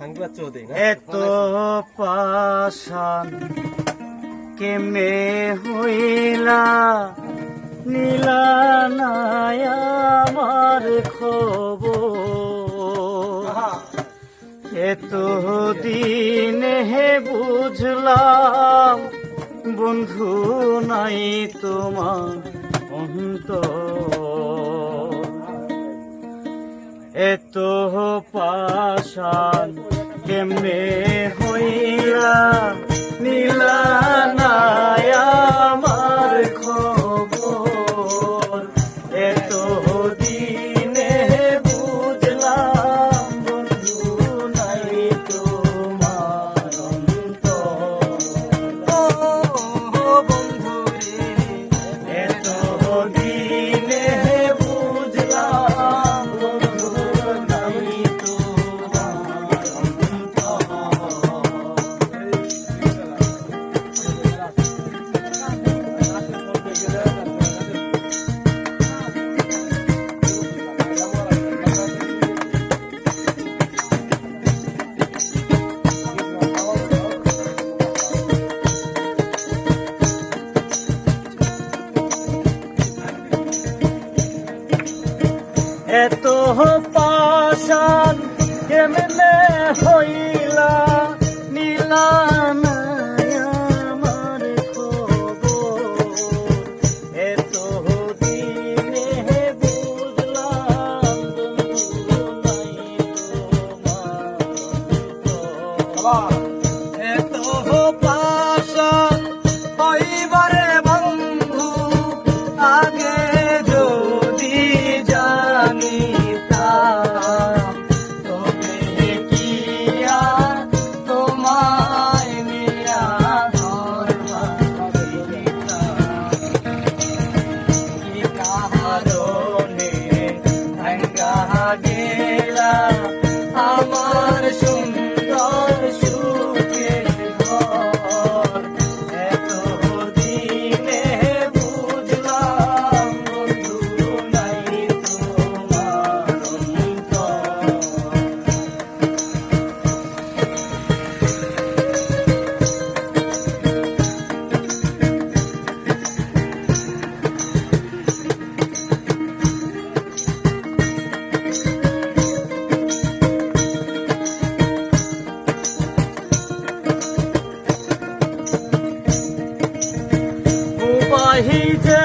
না এত পাশান কেমনে হইলা? নীলা আমার খবর। এত দিনে হে বুঝলাম বন্ধু নাই তোমার অন্তর। এত পাশান এত পাশান কেমনে হইলা নীলা নহি যে